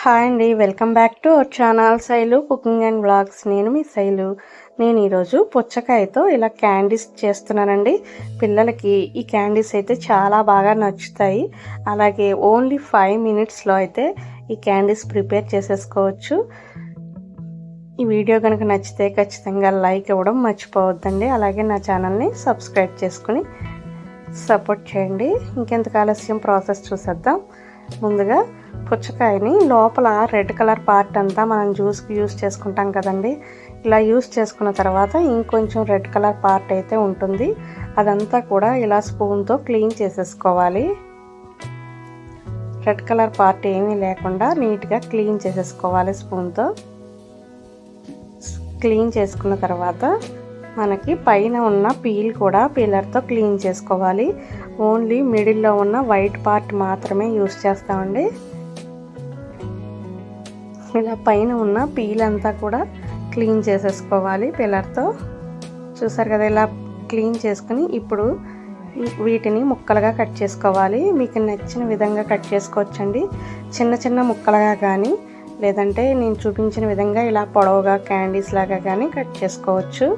Hi అండి welcome back to our channel Sailu cooking and blogs నేను మీ శైలు. నేను ఈరోజు పుచ్చకాయతో ఇలా క్యాండీస్ చేస్తున్నానండి. పిల్లలకి ఈ క్యాండీస్ అయితే చాలా బాగా నచ్చుతాయి. అలాగే ఓన్లీ ఫైవ్ మినిట్స్లో అయితే ఈ క్యాండీస్ ప్రిపేర్ చేసేసుకోవచ్చు. ఈ వీడియో కనుక నచ్చితే ఖచ్చితంగా లైక్ ఇవ్వడం మర్చిపోవద్దండి. అలాగే నా ఛానల్ని సబ్స్క్రైబ్ చేసుకుని సపోర్ట్ చేయండి. ఇంకెంత ఆలస్యం ప్రాసెస్ చూసేద్దాం. ముందుగా పుచ్చకాయని లోపల రెడ్ కలర్ పార్ట్ అంతా మనం జ్యూస్కి యూస్ చేసుకుంటాం కదండి. ఇలా యూస్ చేసుకున్న తర్వాత ఇంకొంచెం రెడ్ కలర్ పార్ట్ అయితే ఉంటుంది. అదంతా కూడా ఇలా స్పూన్తో క్లీన్ చేసేసుకోవాలి. రెడ్ కలర్ పార్ట్ ఏమీ లేకుండా నీట్గా క్లీన్ చేసేసుకోవాలి స్పూన్తో. క్లీన్ చేసుకున్న తర్వాత మనకి పైన ఉన్న పీల్ కూడా పీలర్తో క్లీన్ చేసుకోవాలి. ఓన్లీ మిడిల్లో ఉన్న వైట్ పార్ట్ మాత్రమే యూస్ చేస్తామండి. ఇలా పైన ఉన్న పీల్ అంతా కూడా క్లీన్ చేసేసుకోవాలి పిల్లర్తో. చూసారు కదా ఇలా క్లీన్ చేసుకుని ఇప్పుడు వీటిని ముక్కలుగా కట్ చేసుకోవాలి. మీకు నచ్చిన విధంగా కట్ చేసుకోవచ్చండి. చిన్న చిన్న ముక్కలుగా కానీ లేదంటే నేను చూపించిన విధంగా ఇలా పొడవుగా క్యాండీస్ లాగా కానీ కట్ చేసుకోవచ్చు.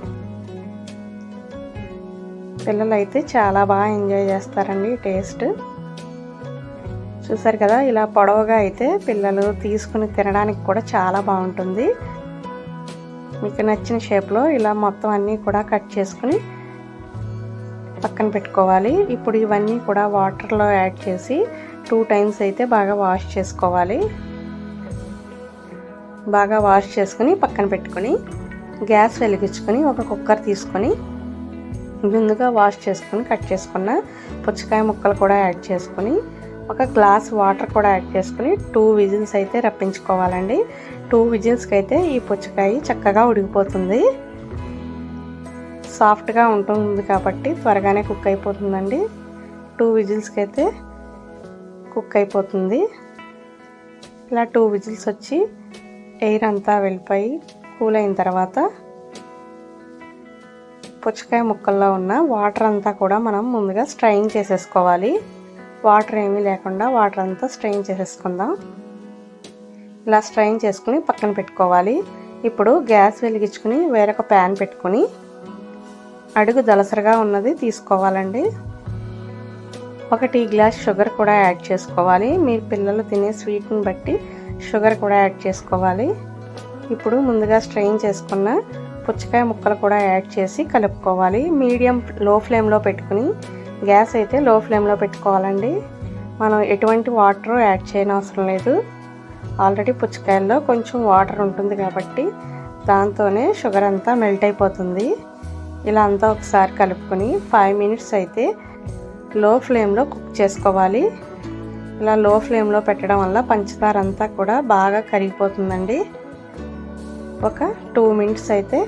పిల్లలు అయితే చాలా బాగా ఎంజాయ్ చేస్తారండి టేస్ట్. చూసారు కదా ఇలా పొడవుగా అయితే పిల్లలు తీసుకుని తినడానికి కూడా చాలా బాగుంటుంది. మీకు నచ్చిన షేప్లో ఇలా మొత్తం అన్నీ కూడా కట్ చేసుకుని పక్కన పెట్టుకోవాలి. ఇప్పుడు ఇవన్నీ కూడా వాటర్లో యాడ్ చేసి టూ టైమ్స్ అయితే బాగా వాష్ చేసుకోవాలి. బాగా వాష్ చేసుకుని పక్కన పెట్టుకొని గ్యాస్ వెలిగించుకొని ఒక కుక్కర్ తీసుకొని ముందుగా వాష్ చేసుకుని కట్ చేసుకున్న పుచ్చకాయ ముక్కలు కూడా యాడ్ చేసుకొని ఒక గ్లాస్ వాటర్ కూడా యాడ్ చేసుకుని టూ విజిల్స్ అయితే రప్పించుకోవాలండి. టూ విజిల్స్కి అయితే ఈ పుచ్చకాయ చక్కగా ఉడికిపోతుంది. సాఫ్ట్గా ఉంటుంది కాబట్టి త్వరగానే కుక్ అయిపోతుందండి. టూ విజిల్స్కి అయితే కుక్ అయిపోతుంది. ఇలా టూ విజిల్స్ వచ్చి ఎయిర్ అంతా వెళ్ళిపోయి కూల్ అయిన తర్వాత పుచ్చకాయ ముక్కల్లో ఉన్న వాటర్ అంతా కూడా మనం ముందుగా స్ట్రైన్ చేసేసుకోవాలి. వాటర్ ఏమీ లేకుండా వాటర్ అంతా స్ట్రెయిన్ చేసేసుకుందాం. ఇలా స్ట్రెయిన్ చేసుకుని పక్కన పెట్టుకోవాలి. ఇప్పుడు గ్యాస్ వెలిగించుకుని వేరొక ప్యాన్ పెట్టుకుని అడుగు దలసరగా ఉన్నది తీసుకోవాలండి. ఒక టీ గ్లాస్ షుగర్ కూడా యాడ్ చేసుకోవాలి. మీరు పిల్లలు తినే స్వీట్ని బట్టి షుగర్ కూడా యాడ్ చేసుకోవాలి. ఇప్పుడు ముందుగా స్ట్రెయిన్ చేసుకున్న పుచ్చకాయ ముక్కలు కూడా యాడ్ చేసి కలుపుకోవాలి. మీడియం లో ఫ్లేమ్లో పెట్టుకుని గ్యాస్ అయితే లో ఫ్లేమ్లో పెట్టుకోవాలండి. మనం ఎటువంటి వాటర్ యాడ్ చేయని అవసరం లేదు. ఆల్రెడీ పుచ్చకాయల్లో కొంచెం వాటర్ ఉంటుంది కాబట్టి దాంతోనే షుగర్ అంతా మెల్ట్ అయిపోతుంది. ఇలా అంతా ఒకసారి కలుపుకొని ఫైవ్ మినిట్స్ అయితే లో ఫ్లేమ్లో కుక్ చేసుకోవాలి. ఇలా లో ఫ్లేమ్లో పెట్టడం వల్ల పంచదార అంతా కూడా బాగా కరిగిపోతుందండి. ఒక టూ మినిట్స్ అయితే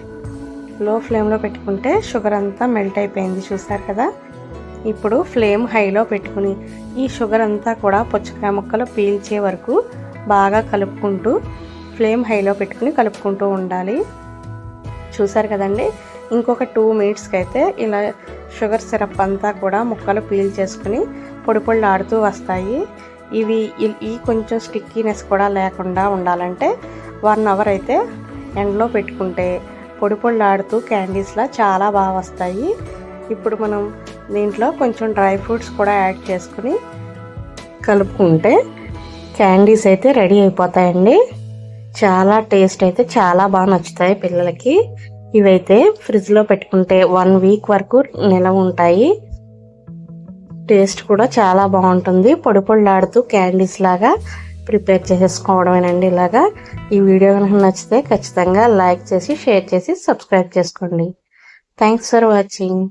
లో ఫ్లేమ్లో పెట్టుకుంటే షుగర్ అంతా మెల్ట్ అయిపోయింది చూసారు కదా? ఇప్పుడు ఫ్లేమ్ హైలో పెట్టుకుని ఈ షుగర్ అంతా కూడా పుచ్చకాయ ముక్కలు పీల్చే వరకు బాగా కలుపుకుంటూ ఫ్లేమ్ హైలో పెట్టుకుని కలుపుకుంటూ ఉండాలి. చూసారు కదండి? ఇంకొక టూ మినిట్స్కి అయితే ఇలా షుగర్ సిరప్ అంతా కూడా ముక్కలు పీల్ చేసుకుని పొడి పొళ్ళు ఆడుతూ వస్తాయి. ఇవి ఈ కొంచెం స్టిక్కీనెస్ కూడా లేకుండా ఉండాలంటే వన్ అవర్ అయితే ఎండలో పెట్టుకుంటే పొడి పొళ్ళాడుతూ క్యాండీస్లా చాలా బాగా వస్తాయి. ఇప్పుడు మనం దీంట్లో కొంచెం డ్రై ఫ్రూట్స్ కూడా యాడ్ చేసుకుని కలుపుకుంటే క్యాండీస్ అయితే రెడీ అయిపోతాయండి. చాలా టేస్ట్ అయితే చాలా బాగా నచ్చుతాయి పిల్లలకి. ఇవైతే ఫ్రిడ్జ్లో పెట్టుకుంటే వన్ వీక్ వరకు నిలవ ఉంటాయి. టేస్ట్ కూడా చాలా బాగుంటుంది. పొడి పొళ్ళాడుతూ క్యాండీస్ లాగా ప్రిపేర్ చేసేసుకోవడమేనండి ఇలాగా. ఈ వీడియో కనుక నచ్చితే ఖచ్చితంగా లైక్ చేసి షేర్ చేసి సబ్స్క్రైబ్ చేసుకోండి. Thanks for watching.